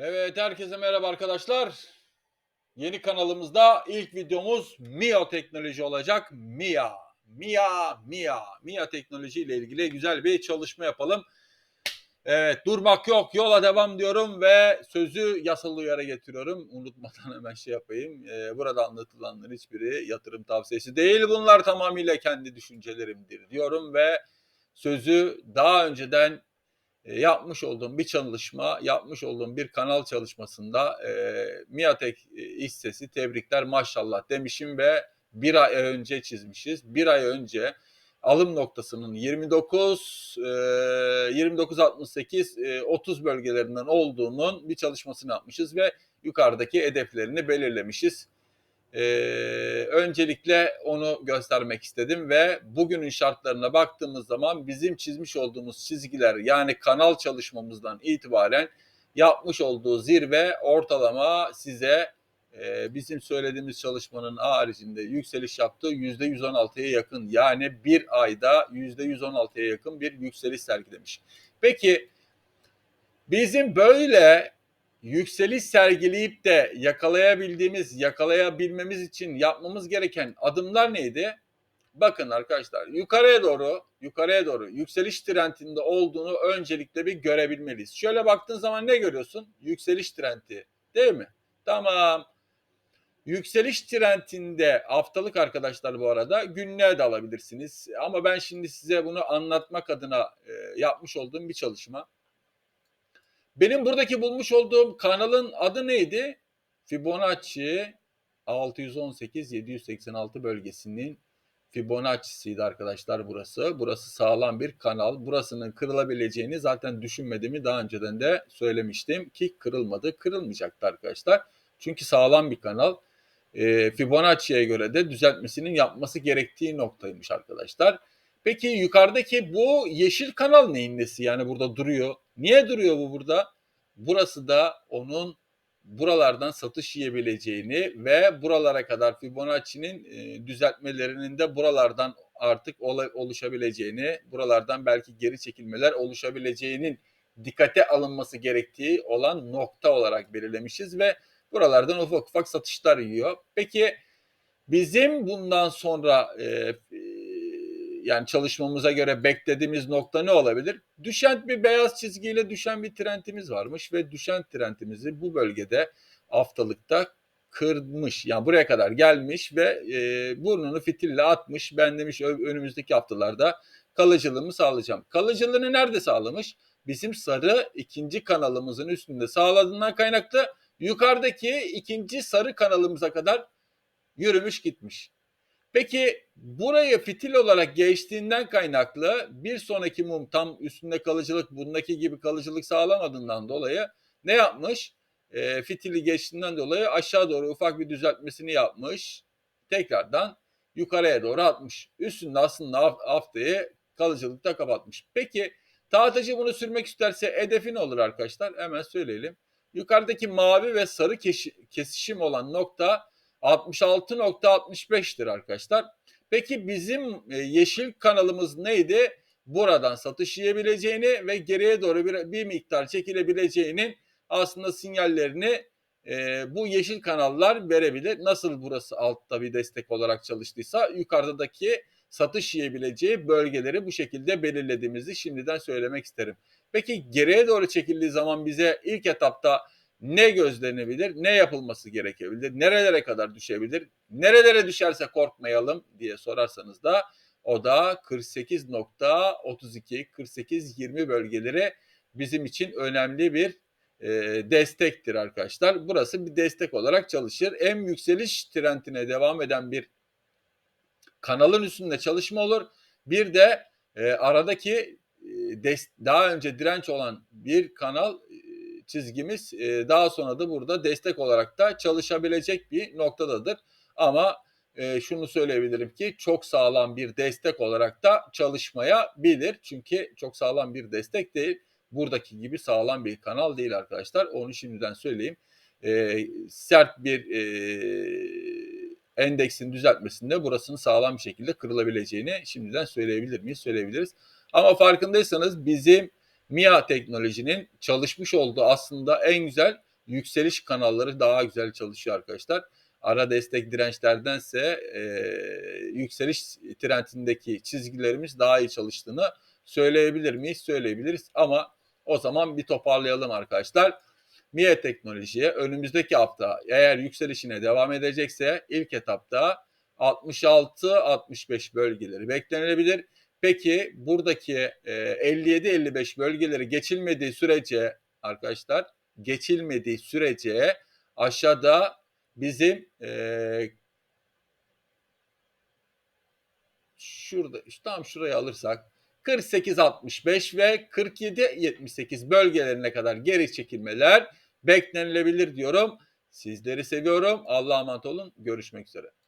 Evet herkese merhaba arkadaşlar. Yeni kanalımızda ilk videomuz Mia teknoloji olacak. Mia, Mia, Mia. Mia teknoloji ile ilgili güzel bir çalışma yapalım. Evet durmak yok yola devam diyorum ve sözü yasal uyarı getiriyorum. Unutmadan hemen şey yapayım. Ee, burada anlatılanların hiçbiri yatırım tavsiyesi değil. Bunlar tamamıyla kendi düşüncelerimdir diyorum ve sözü daha önceden yapmış olduğum bir çalışma, yapmış olduğum bir kanal çalışmasında e, Miatek iş tebrikler maşallah demişim ve bir ay önce çizmişiz. Bir ay önce alım noktasının 29 e, 29 68 e, 30 bölgelerinden olduğunun bir çalışmasını yapmışız ve yukarıdaki hedeflerini belirlemişiz. Ee, öncelikle onu göstermek istedim ve bugünün şartlarına baktığımız zaman bizim çizmiş olduğumuz çizgiler yani kanal çalışmamızdan itibaren yapmış olduğu zirve ortalama size e, bizim söylediğimiz çalışmanın haricinde yükseliş yaptığı %116'ya yakın yani bir ayda %116'ya yakın bir yükseliş sergilemiş. Peki bizim böyle yükseliş sergileyip de yakalayabildiğimiz, yakalayabilmemiz için yapmamız gereken adımlar neydi? Bakın arkadaşlar yukarıya doğru, yukarıya doğru yükseliş trendinde olduğunu öncelikle bir görebilmeliyiz. Şöyle baktığın zaman ne görüyorsun? Yükseliş trendi değil mi? Tamam. Yükseliş trendinde haftalık arkadaşlar bu arada günlüğe de alabilirsiniz. Ama ben şimdi size bunu anlatmak adına e, yapmış olduğum bir çalışma. Benim buradaki bulmuş olduğum kanalın adı neydi? Fibonacci 618-786 bölgesinin Fibonacci'siydi arkadaşlar burası. Burası sağlam bir kanal. Burasının kırılabileceğini zaten düşünmediğimi daha önceden de söylemiştim ki kırılmadı. Kırılmayacaktı arkadaşlar. Çünkü sağlam bir kanal. E, Fibonacci'ye göre de düzeltmesinin yapması gerektiği noktaymış arkadaşlar. Peki yukarıdaki bu yeşil kanal neyin nesi? Yani burada duruyor. Niye duruyor bu burada? Burası da onun buralardan satış yiyebileceğini ve buralara kadar Fibonacci'nin e, düzeltmelerinin de buralardan artık oluşabileceğini, buralardan belki geri çekilmeler oluşabileceğinin dikkate alınması gerektiği olan nokta olarak belirlemişiz ve buralardan ufak ufak satışlar yiyor. Peki bizim bundan sonra e, yani çalışmamıza göre beklediğimiz nokta ne olabilir? Düşen bir beyaz çizgiyle düşen bir trendimiz varmış ve düşen trendimizi bu bölgede haftalıkta kırmış. Yani buraya kadar gelmiş ve e, burnunu fitille atmış. Ben demiş önümüzdeki haftalarda kalıcılığımı sağlayacağım. Kalıcılığını nerede sağlamış? Bizim sarı ikinci kanalımızın üstünde sağladığından kaynaklı yukarıdaki ikinci sarı kanalımıza kadar yürümüş gitmiş. Peki burayı fitil olarak geçtiğinden kaynaklı bir sonraki mum tam üstünde kalıcılık bundaki gibi kalıcılık sağlamadığından dolayı ne yapmış? E, fitili geçtiğinden dolayı aşağı doğru ufak bir düzeltmesini yapmış. Tekrardan yukarıya doğru atmış. Üstünde aslında haftayı kalıcılıkta kapatmış. Peki tahtacı bunu sürmek isterse hedefi ne olur arkadaşlar? Hemen söyleyelim. Yukarıdaki mavi ve sarı kesişim olan nokta 66.65'tir arkadaşlar. Peki bizim e, yeşil kanalımız neydi? Buradan satış yiyebileceğini ve geriye doğru bir, bir miktar çekilebileceğinin aslında sinyallerini e, bu yeşil kanallar verebilir. Nasıl burası altta bir destek olarak çalıştıysa yukarıdaki satış yiyebileceği bölgeleri bu şekilde belirlediğimizi şimdiden söylemek isterim. Peki geriye doğru çekildiği zaman bize ilk etapta ne gözlenebilir, ne yapılması gerekebilir, nerelere kadar düşebilir, nerelere düşerse korkmayalım diye sorarsanız da o da 48.32, 48-20 bölgeleri bizim için önemli bir e, destektir arkadaşlar. Burası bir destek olarak çalışır. En yükseliş trendine devam eden bir kanalın üstünde çalışma olur. Bir de e, aradaki e, des, daha önce direnç olan bir kanal çizgimiz e, daha sonra da burada destek olarak da çalışabilecek bir noktadadır. Ama e, şunu söyleyebilirim ki çok sağlam bir destek olarak da çalışmayabilir. Çünkü çok sağlam bir destek değil. Buradaki gibi sağlam bir kanal değil arkadaşlar. Onu şimdiden söyleyeyim. E, sert bir e, endeksin düzeltmesinde burasının sağlam bir şekilde kırılabileceğini şimdiden söyleyebilir miyiz? Söyleyebiliriz. Ama farkındaysanız bizim MIA teknolojinin çalışmış olduğu aslında en güzel yükseliş kanalları daha güzel çalışıyor arkadaşlar. Ara destek dirençlerdense e, yükseliş trendindeki çizgilerimiz daha iyi çalıştığını söyleyebilir miyiz? Söyleyebiliriz ama o zaman bir toparlayalım arkadaşlar. MIA teknolojiye önümüzdeki hafta eğer yükselişine devam edecekse ilk etapta 66-65 bölgeleri beklenilebilir. Peki buradaki e, 57-55 bölgeleri geçilmediği sürece arkadaşlar geçilmediği sürece aşağıda bizim e, şurada tam şurayı alırsak 48-65 ve 47-78 bölgelerine kadar geri çekilmeler beklenilebilir diyorum. Sizleri seviyorum. Allah'a emanet olun. Görüşmek üzere.